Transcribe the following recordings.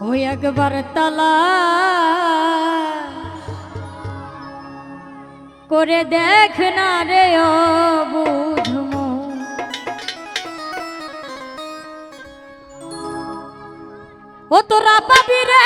ওই একবার তালা করে দেখ না রে বুঝম। ও তোরা পাবি রে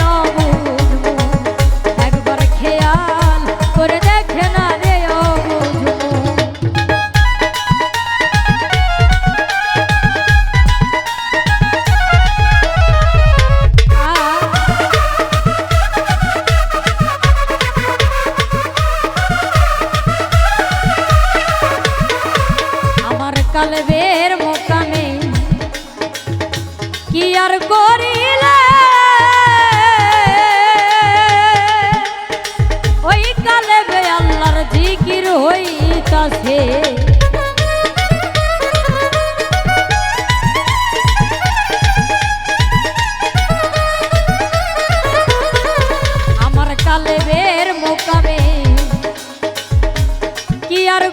সলবের মোকামে কি আর করিলে? ওই কালেবে আল্লাহর জিকির হইতাছে। আমার কি আর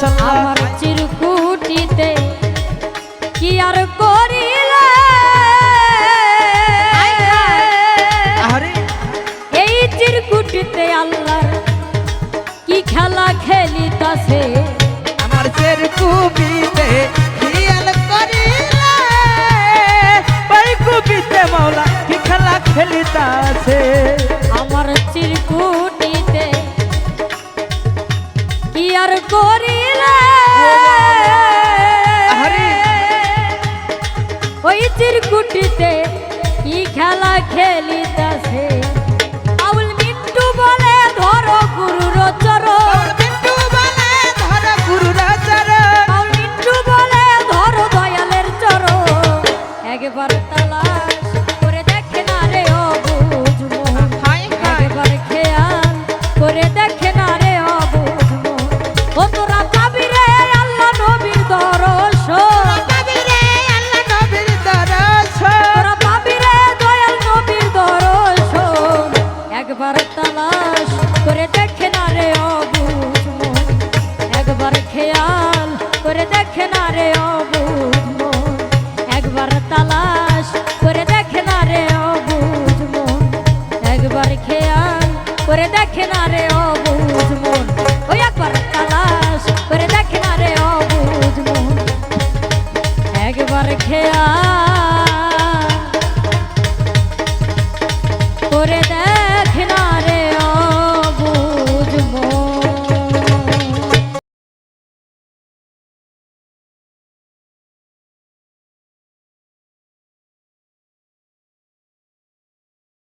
dançando. Amor. বিয়ার করিলে? ওই চিরকুটিতে কি খেলা খেলিতা সে করে দেখ না রে একবার তালাশ করে দেখে না রে অবুধ একবার খেয়াল করে দেখ না রে মন ওই একবার তালাশ করে দেখে না রে মন একবার খেয়াল